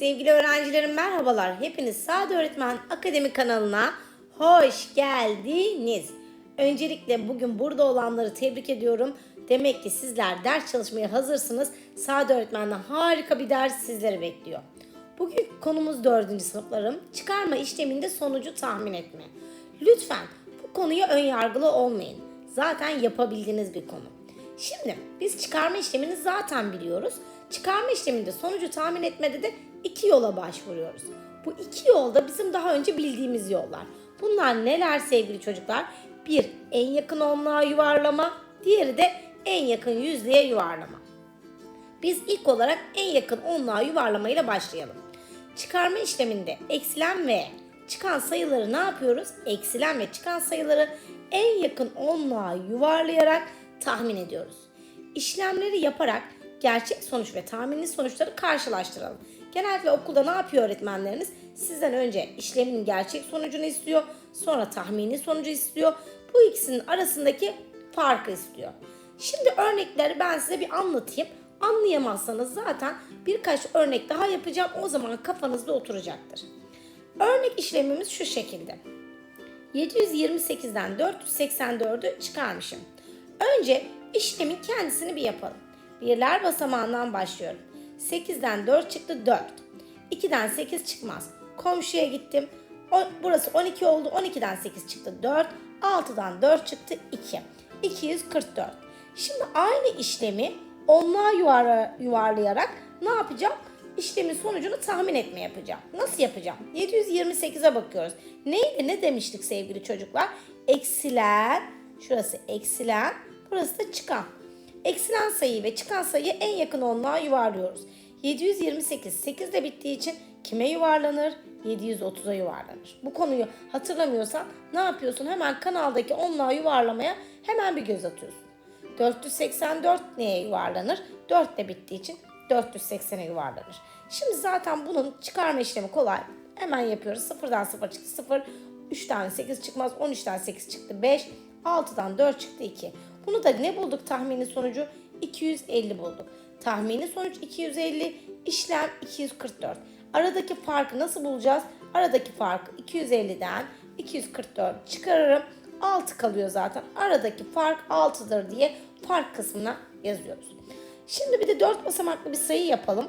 Sevgili öğrencilerim merhabalar. Hepiniz Sade Öğretmen Akademi kanalına hoş geldiniz. Öncelikle bugün burada olanları tebrik ediyorum. Demek ki sizler ders çalışmaya hazırsınız. Sade Öğretmen'den harika bir ders sizleri bekliyor. Bugün konumuz 4. sınıflarım. Çıkarma işleminde sonucu tahmin etme. Lütfen bu konuya ön yargılı olmayın. Zaten yapabildiğiniz bir konu. Şimdi biz çıkarma işlemini zaten biliyoruz. Çıkarma işleminde sonucu tahmin etmede de iki yola başvuruyoruz. Bu iki yolda bizim daha önce bildiğimiz yollar. Bunlar neler sevgili çocuklar? Bir, en yakın onluğa yuvarlama. Diğeri de en yakın yüzlüğe yuvarlama. Biz ilk olarak en yakın onluğa yuvarlamayla başlayalım. Çıkarma işleminde eksilen ve çıkan sayıları ne yapıyoruz? Eksilen ve çıkan sayıları en yakın onluğa yuvarlayarak tahmin ediyoruz. İşlemleri yaparak gerçek sonuç ve tahminli sonuçları karşılaştıralım. Genellikle okulda ne yapıyor öğretmenleriniz? Sizden önce işlemin gerçek sonucunu istiyor, sonra tahmini sonucu istiyor. Bu ikisinin arasındaki farkı istiyor. Şimdi örnekleri ben size bir anlatayım. Anlayamazsanız zaten birkaç örnek daha yapacağım. O zaman kafanızda oturacaktır. Örnek işlemimiz şu şekilde. 728'den 484'ü çıkarmışım. Önce işlemin kendisini bir yapalım. Birler basamağından başlıyorum. 8'den 4 çıktı 4. 2'den 8 çıkmaz. Komşuya gittim. O, burası 12 oldu. 12'den 8 çıktı 4. 6'dan 4 çıktı 2. 244. Şimdi aynı işlemi onluğa yuvarla, yuvarlayarak ne yapacağım? İşlemin sonucunu tahmin etme yapacağım. Nasıl yapacağım? 728'e bakıyoruz. Neydi? Ne demiştik sevgili çocuklar? Eksilen, şurası eksilen, burası da çıkan. Eksilen sayıyı ve çıkan sayıyı en yakın onluğa yuvarlıyoruz. 728 8 ile bittiği için kime yuvarlanır? 730'a yuvarlanır. Bu konuyu hatırlamıyorsan ne yapıyorsun? Hemen kanaldaki onluğa yuvarlamaya hemen bir göz atıyorsun. 484 neye yuvarlanır? 4 ile bittiği için 480'e yuvarlanır. Şimdi zaten bunun çıkarma işlemi kolay. Hemen yapıyoruz. 0'dan 0 çıktı 0. 3'ten 8 çıkmaz. 13'ten 8 çıktı 5. 6'dan 4 çıktı 2. Bunu da ne bulduk tahmini sonucu? 250 bulduk. Tahmini sonuç 250, işlem 244. Aradaki farkı nasıl bulacağız? Aradaki farkı 250'den 244 çıkarırım. 6 kalıyor zaten. Aradaki fark 6'dır diye fark kısmına yazıyoruz. Şimdi bir de 4 basamaklı bir sayı yapalım.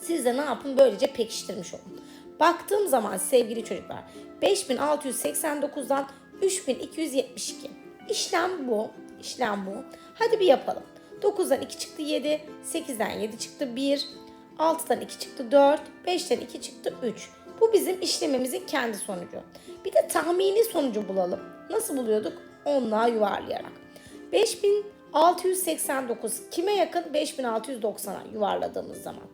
Siz de ne yapın? Böylece pekiştirmiş olun. Baktığım zaman sevgili çocuklar 5689'dan 3272. İşlem bu. İşlem bu. Hadi bir yapalım. 9'dan 2 çıktı 7, 8'den 7 çıktı 1, 6'dan 2 çıktı 4, 5'ten 2 çıktı 3. Bu bizim işlemimizin kendi sonucu. Bir de tahmini sonucu bulalım. Nasıl buluyorduk? Onluğa yuvarlayarak. 5689 kime yakın? 5690'a yuvarladığımız zaman.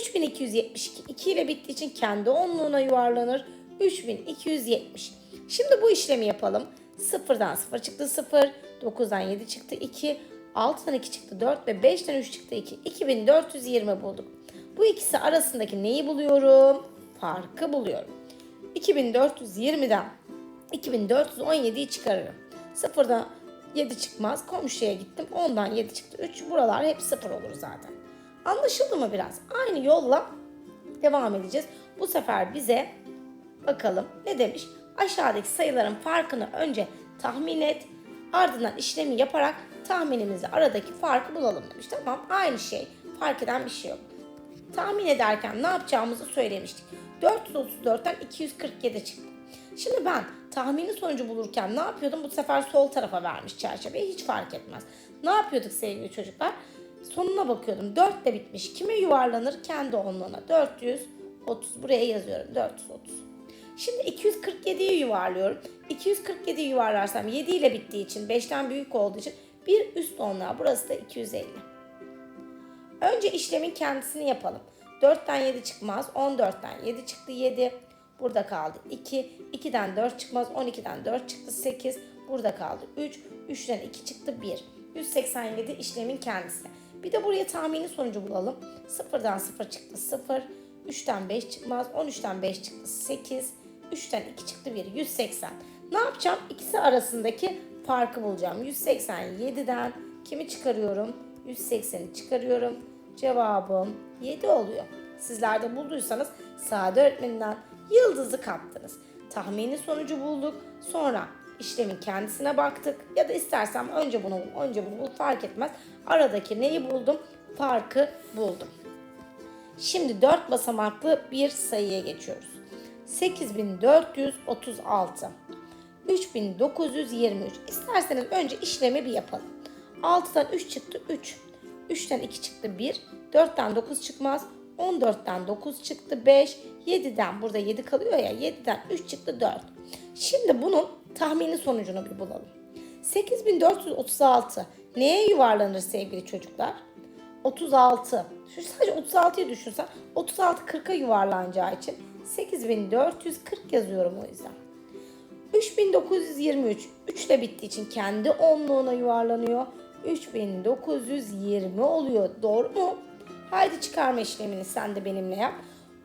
3272 2 ile bittiği için kendi onluğuna yuvarlanır. 3270. Şimdi bu işlemi yapalım. 0'dan 0 çıktı 0, 9'dan 7 çıktı 2, 6'dan 2 çıktı 4 ve 5'ten 3 çıktı 2. 2420 bulduk. Bu ikisi arasındaki neyi buluyorum? Farkı buluyorum. 2420'den 2417'yi çıkarırım. 0'dan 7 çıkmaz. Komşuya gittim. 10'dan 7 çıktı 3. Buralar hep 0 olur zaten. Anlaşıldı mı biraz? Aynı yolla devam edeceğiz. Bu sefer bize bakalım ne demiş? Aşağıdaki sayıların farkını önce tahmin et. Ardından işlemi yaparak tahminimizi aradaki farkı bulalım demiş. Tamam aynı şey. Fark eden bir şey yok. Tahmin ederken ne yapacağımızı söylemiştik. 434'ten 247 çıktı. Şimdi ben tahmini sonucu bulurken ne yapıyordum? Bu sefer sol tarafa vermiş çerçeveyi hiç fark etmez. Ne yapıyorduk sevgili çocuklar? Sonuna bakıyordum. 4 de bitmiş. Kime yuvarlanır? Kendi onluğuna. 430. Buraya yazıyorum. 430. Şimdi 247'yi yuvarlıyorum. 247'yi yuvarlarsam 7 ile bittiği için 5'ten büyük olduğu için bir üst onluğa. Burası da 250. Önce işlemin kendisini yapalım. 4'ten 7 çıkmaz. 14'ten 7 çıktı 7. Burada kaldı 2. 2'den 4 çıkmaz. 12'den 4 çıktı 8. Burada kaldı 3. 3'ten 2 çıktı 1. 187 işlemin kendisi. Bir de buraya tahmini sonucu bulalım. 0'dan 0 çıktı 0. 3'ten 5 çıkmaz. 13'ten 5 çıktı 8. 3'ten 2 çıktı 1. 180. Ne yapacağım? İkisi arasındaki farkı bulacağım. 187'den kimi çıkarıyorum? 180'i çıkarıyorum. Cevabım 7 oluyor. Sizler de bulduysanız Sade öğretmeninden yıldızı kaptınız. Tahmini sonucu bulduk. Sonra işlemin kendisine baktık. Ya da istersem önce bunu bul, önce bunu bul fark etmez. Aradaki neyi buldum? Farkı buldum. Şimdi 4 basamaklı bir sayıya geçiyoruz. 8436 3923 İsterseniz önce işlemi bir yapalım. 6'dan 3 çıktı 3. 3'ten 2 çıktı 1. 4'ten 9 çıkmaz. 14'ten 9 çıktı 5. 7'den burada 7 kalıyor ya 7'den 3 çıktı 4. Şimdi bunun tahmini sonucunu bir bulalım. 8436 neye yuvarlanır sevgili çocuklar? 36. Şu sadece 36'yı düşünsen 36 40'a yuvarlanacağı için 8440 yazıyorum o yüzden. 3923 3 ile bittiği için kendi onluğuna yuvarlanıyor. 3920 oluyor. Doğru mu? Haydi çıkarma işlemini sen de benimle yap.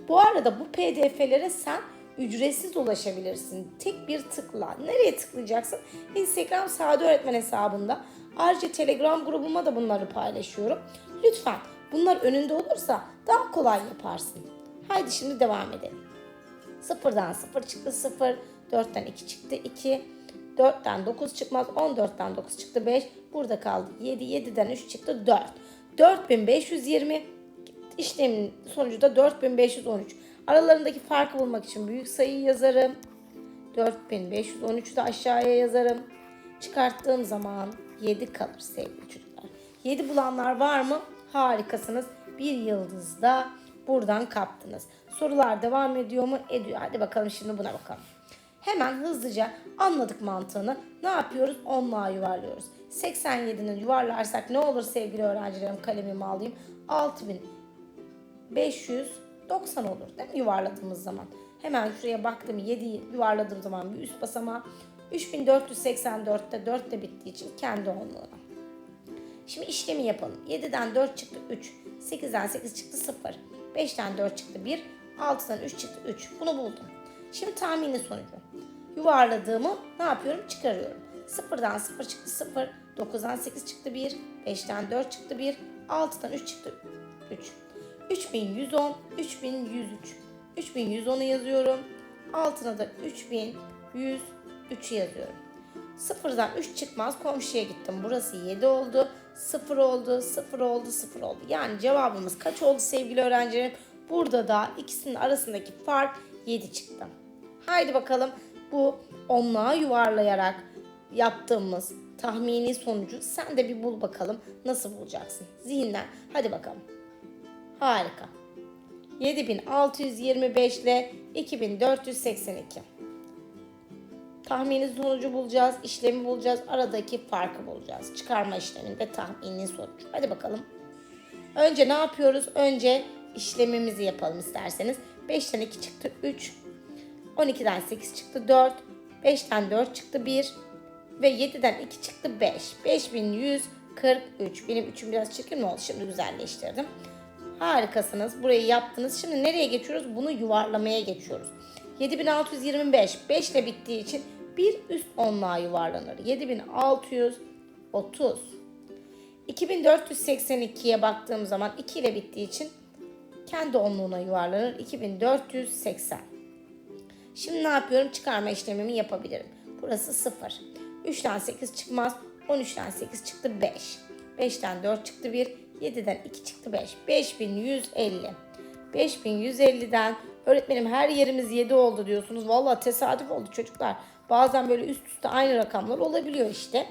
Bu arada bu pdf'lere sen ücretsiz ulaşabilirsin. Tek bir tıkla. Nereye tıklayacaksın? Instagram Sade Öğretmen hesabında. Ayrıca Telegram grubuma da bunları paylaşıyorum. Lütfen bunlar önünde olursa daha kolay yaparsın. Haydi şimdi devam edelim. Sıfırdan sıfır çıktı sıfır. 4'ten 2 çıktı 2. 4'ten 9 çıkmaz. 14'ten 9 çıktı 5. Burada kaldı 7. 7'den 3 çıktı 4. 4520 işlemin sonucu da 4513. Aralarındaki farkı bulmak için büyük sayıyı yazarım. 4513'ü de aşağıya yazarım. Çıkarttığım zaman 7 kalır sevgili çocuklar. 7 bulanlar var mı? Harikasınız. Bir yıldız da buradan kaptınız. Sorular devam ediyor mu? Ediyor. Hadi bakalım şimdi buna bakalım. Hemen hızlıca anladık mantığını. Ne yapıyoruz? Onluğa yuvarlıyoruz. 87'nin yuvarlarsak ne olur sevgili öğrencilerim kalemimi alayım. 6590 olur değil mi yuvarladığımız zaman? Hemen şuraya baktım 7 yuvarladığım zaman bir üst basamağa 3484'te 4 de bittiği için kendi onluğuna. Şimdi işlemi yapalım. 7'den 4 çıktı 3. 8'den 8 çıktı 0. 5'ten 4 çıktı 1. 6'dan 3 çıktı 3. Bunu buldum. Şimdi tahmini sonucu. Yuvarladığımı ne yapıyorum? Çıkarıyorum. 0'dan 0 çıktı 0. 9'dan 8 çıktı 1. 5'ten 4 çıktı 1. 6'dan 3 çıktı 3. 3110, 3103. 3110'u yazıyorum. Altına da 3103 yazıyorum. Sıfırdan 3 çıkmaz komşuya gittim. Burası 7 oldu. 0 oldu, 0 oldu, 0 oldu. Yani cevabımız kaç oldu sevgili öğrencilerim? Burada da ikisinin arasındaki fark 7 çıktı. Haydi bakalım bu onluğa yuvarlayarak yaptığımız tahmini sonucu sen de bir bul bakalım. Nasıl bulacaksın? Zihinden. Hadi bakalım. Harika. 7625 ile 2482. Tahmini sonucu bulacağız, işlemi bulacağız, aradaki farkı bulacağız. Çıkarma işleminde tahmini sonucu. Hadi bakalım. Önce ne yapıyoruz? Önce işlemimizi yapalım isterseniz. 5'ten 2 çıktı 3. 12'den 8 çıktı 4. 5'ten 4 çıktı 1. Ve 7'den 2 çıktı 5. 5143. Benim 3'üm biraz çirkin mi oldu? Şimdi güzelleştirdim. Harikasınız. Burayı yaptınız. Şimdi nereye geçiyoruz? Bunu yuvarlamaya geçiyoruz. 7625 5 ile bittiği için bir üst onluğa yuvarlanır. 7630 2482'ye baktığım zaman 2 ile bittiği için kendi onluğuna yuvarlanır. 2480 Şimdi ne yapıyorum? Çıkarma işlemimi yapabilirim. Burası 0. 3'ten 8 çıkmaz. 13'ten 8 çıktı 5. 5'ten 4 çıktı 1. 7'den 2 çıktı 5. 5150. 5150'den öğretmenim her yerimiz 7 oldu diyorsunuz. Valla tesadüf oldu çocuklar. Bazen böyle üst üste aynı rakamlar olabiliyor işte.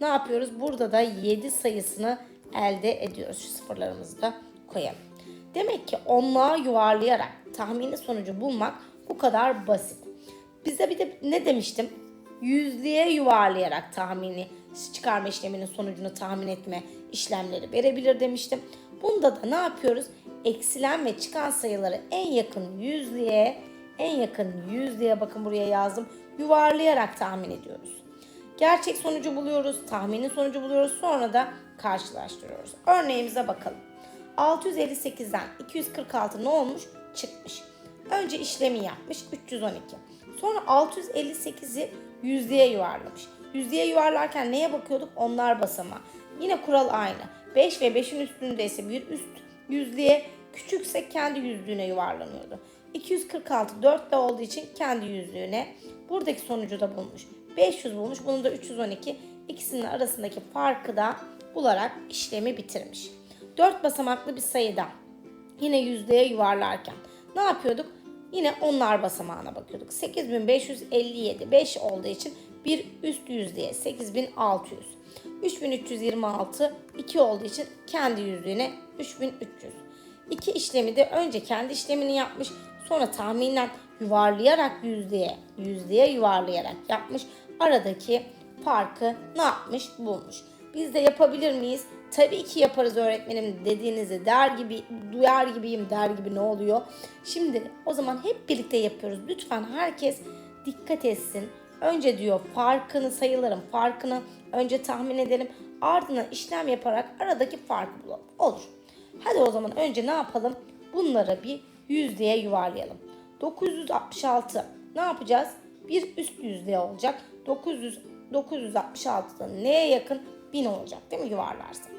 Ne yapıyoruz? Burada da 7 sayısını elde ediyoruz. Şu sıfırlarımızı da koyalım. Demek ki onluğa yuvarlayarak tahmini sonucu bulmak bu kadar basit. Bize bir de ne demiştim? Yüzlüğe yuvarlayarak tahmini çıkarma işleminin sonucunu tahmin etme işlemleri verebilir demiştim. Bunda da ne yapıyoruz? Eksilen ve çıkan sayıları en yakın yüzlüğe, en yakın yüzlüğe bakın buraya yazdım. Yuvarlayarak tahmin ediyoruz. Gerçek sonucu buluyoruz, tahmini sonucu buluyoruz, sonra da karşılaştırıyoruz. Örneğimize bakalım. 658'den 246 ne olmuş? Çıkmış. Önce işlemi yapmış 312. Sonra 658'i yüzlüğe yuvarlamış. Yüzlüğe yuvarlarken neye bakıyorduk? Onlar basamağı. Yine kural aynı. 5 ve 5'in üstündeyse bir üst yüzlüğe, Küçükse kendi yüzlüğüne yuvarlanıyordu. 246 4 de olduğu için kendi yüzlüğüne. Buradaki sonucu da bulmuş. 500 bulmuş. Bunu da 312. İkisinin arasındaki farkı da bularak işlemi bitirmiş. 4 basamaklı bir sayıda yine yüzdeye yuvarlarken ne yapıyorduk? Yine onlar basamağına bakıyorduk. 8557 5 olduğu için bir üst yüzdeye 8600. 3326 2 olduğu için kendi yüzlüğüne 3300. İki işlemi de önce kendi işlemini yapmış sonra tahminen yuvarlayarak yüzdeye yüzdeye yuvarlayarak yapmış. Aradaki farkı ne yapmış bulmuş. Biz de yapabilir miyiz? Tabii ki yaparız öğretmenim dediğinizi der gibi duyar gibiyim der gibi ne oluyor? Şimdi o zaman hep birlikte yapıyoruz. Lütfen herkes dikkat etsin. Önce diyor farkını sayıların farkını önce tahmin edelim. Ardından işlem yaparak aradaki farkı bulalım. Olur. Hadi o zaman önce ne yapalım? Bunları bir yüzdeye yuvarlayalım. 966 ne yapacağız? Bir üst yüzdeye olacak. 900 966'da neye yakın? 1000 olacak değil mi yuvarlarsak?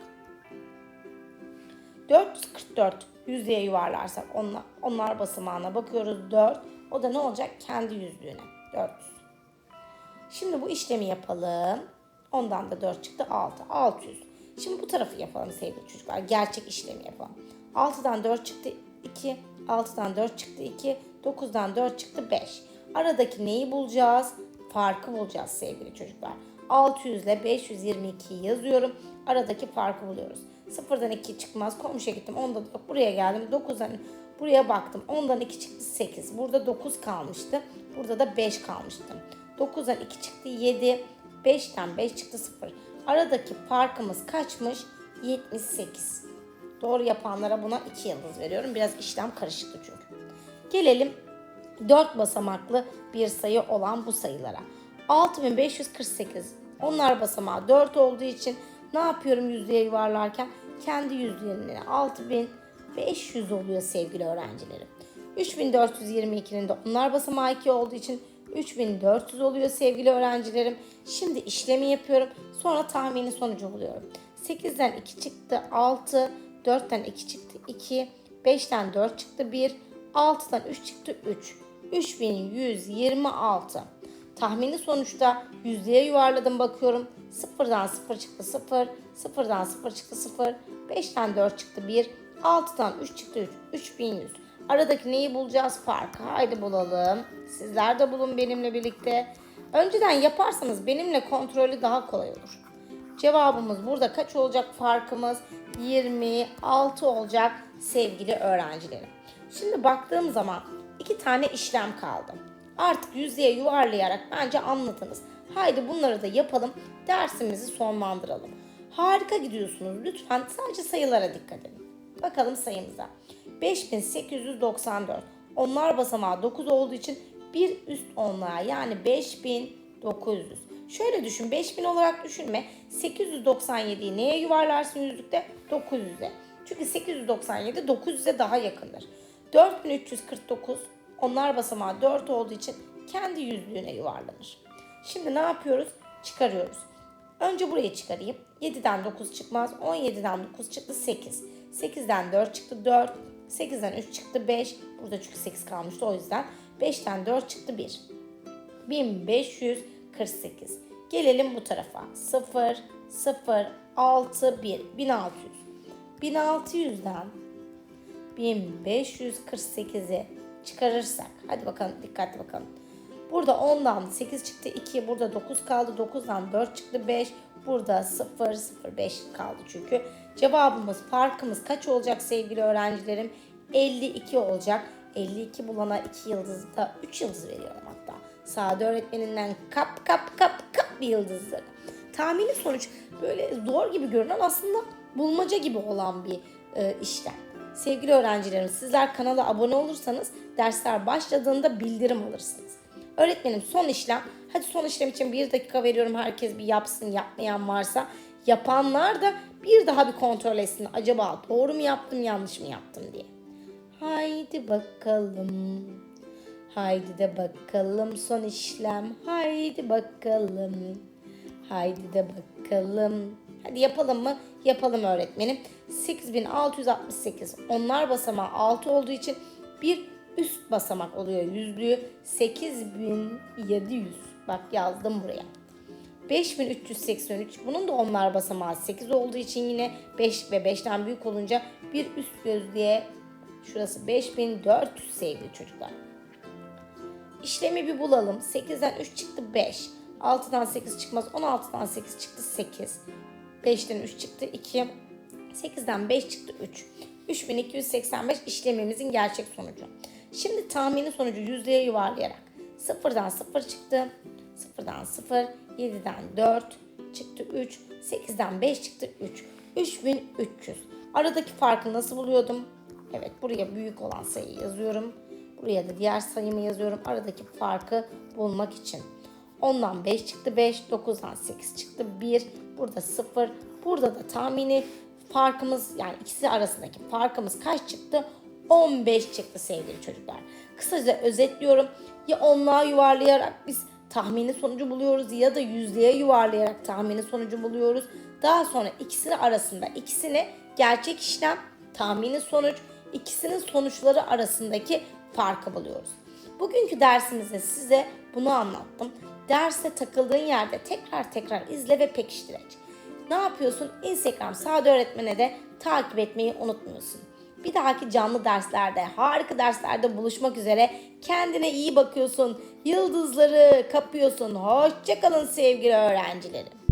444 yüzdeye yuvarlarsak onlar, onlar basamağına bakıyoruz 4. O da ne olacak? Kendi yüzlüğüne. 400. Şimdi bu işlemi yapalım. Ondan da 4 çıktı 6. 600. Şimdi bu tarafı yapalım sevgili çocuklar. Gerçek işlemi yapalım. 6'dan 4 çıktı 2. 6'dan 4 çıktı 2. 9'dan 4 çıktı 5. Aradaki neyi bulacağız? Farkı bulacağız sevgili çocuklar. 600 ile 522'yi yazıyorum. Aradaki farkı buluyoruz. Sıfırdan 2 çıkmaz. Komşuya gittim. Onda da. Buraya geldim. 9'dan buraya baktım. Ondan 2 çıktı 8. Burada 9 kalmıştı. Burada da 5 kalmıştı. 9'dan 2 çıktı 7. 5'ten 5 çıktı 0. Aradaki farkımız kaçmış? 78. Doğru yapanlara buna 2 yıldız veriyorum. Biraz işlem karışıktı çünkü. Gelelim 4 basamaklı bir sayı olan bu sayılara. 6548. Onlar basamağı 4 olduğu için ne yapıyorum yüzdeye yuvarlarken? Kendi yüzlerine 6500 oluyor sevgili öğrencilerim. 3422'nin de onlar basamağı 2 olduğu için 3400 oluyor sevgili öğrencilerim. Şimdi işlemi yapıyorum. Sonra tahmini sonucu buluyorum. 8'den 2 çıktı 6. 4'ten 2 çıktı 2. 5'ten 4 çıktı 1. 6'dan 3 çıktı 3. 3126. Tahmini sonuçta yüzdeye yuvarladım bakıyorum. 0'dan 0 çıktı 0. 0'dan 0 çıktı 0. 5'ten 4 çıktı 1. 6'dan 3 çıktı 3. 3100. Aradaki neyi bulacağız farkı? Haydi bulalım. Sizler de bulun benimle birlikte. Önceden yaparsanız benimle kontrolü daha kolay olur. Cevabımız burada kaç olacak farkımız? 26 olacak sevgili öğrencilerim. Şimdi baktığım zaman iki tane işlem kaldı. Artık yüzeye yuvarlayarak bence anladınız. Haydi bunları da yapalım. Dersimizi sonlandıralım. Harika gidiyorsunuz. Lütfen sadece sayılara dikkat edin. Bakalım sayımıza. 5894. Onlar basamağı 9 olduğu için bir üst onluğa yani 5900. Şöyle düşün 5000 olarak düşünme. 897'yi neye yuvarlarsın yüzlükte? 900'e. Çünkü 897 900'e daha yakındır. 4349 onlar basamağı 4 olduğu için kendi yüzlüğüne yuvarlanır. Şimdi ne yapıyoruz? Çıkarıyoruz. Önce burayı çıkarayım. 7'den 9 çıkmaz. 17'den 9 çıktı 8. 8'den 4 çıktı 4. 8'den 3 çıktı 5. Burada çünkü 8 kalmıştı o yüzden. 5'ten 4 çıktı 1. 1548. Gelelim bu tarafa. 0, 0, 6, 1. 1600. 1600'den 1548'i çıkarırsak. Hadi bakalım dikkatli bakalım. Burada 10'dan 8 çıktı 2. Burada 9 kaldı. 9'dan 4 çıktı 5. Burada 0, 0, 5 kaldı çünkü. Cevabımız farkımız kaç olacak sevgili öğrencilerim? 52 olacak. 52 bulana 2 yıldız da 3 yıldız veriyorum hatta. Sade öğretmeninden kap kap kap kap bir yıldızları. Tahmini sonuç böyle zor gibi görünen aslında bulmaca gibi olan bir e, işlem. Sevgili öğrencilerim sizler kanala abone olursanız dersler başladığında bildirim alırsınız. Öğretmenim son işlem. Hadi son işlem için bir dakika veriyorum. Herkes bir yapsın yapmayan varsa. Yapanlar da bir daha bir kontrol etsin. Acaba doğru mu yaptım yanlış mı yaptım diye. Haydi bakalım. Haydi de bakalım son işlem. Haydi bakalım. Haydi de bakalım. Hadi yapalım mı? Yapalım öğretmenim. 8668. Onlar basamağı 6 olduğu için bir üst basamak oluyor yüzlüğü. 8700. Bak yazdım buraya. 5383. Bunun da onlar basamağı 8 olduğu için yine 5 ve 5'ten büyük olunca bir üst gözlüğe şurası 5400 sevgili çocuklar. İşlemi bir bulalım. 8'den 3 çıktı 5. 6'dan 8 çıkmaz. 16'dan 8 çıktı 8. 5'ten 3 çıktı 2. 8'den 5 çıktı 3. 3285 işlemimizin gerçek sonucu. Şimdi tahmini sonucu yüzdeye yuvarlayarak 0'dan 0 çıktı. 0'dan 0, 7'den 4 çıktı 3, 8'den 5 çıktı 3. 3300. Aradaki farkı nasıl buluyordum? Evet buraya büyük olan sayıyı yazıyorum. Buraya da diğer sayımı yazıyorum. Aradaki farkı bulmak için. 10'dan 5 çıktı 5, 9'dan 8 çıktı 1, burada 0. Burada da tahmini farkımız yani ikisi arasındaki farkımız kaç çıktı? 15 çıktı sevgili çocuklar. Kısaca özetliyorum. Ya onluğa yuvarlayarak biz tahmini sonucu buluyoruz ya da yüzdeye yuvarlayarak tahmini sonucu buluyoruz. Daha sonra ikisini arasında ikisini gerçek işlem, tahmini sonuç, ikisinin sonuçları arasındaki farkı buluyoruz. Bugünkü dersimizde size bunu anlattım. Derste takıldığın yerde tekrar tekrar izle ve pekiştirec. Ne yapıyorsun? Instagram Sade Öğretmen'e de takip etmeyi unutmuyorsun. Bir dahaki canlı derslerde, harika derslerde buluşmak üzere. Kendine iyi bakıyorsun. Yıldızları kapıyorsun. Hoşçakalın sevgili öğrencilerim.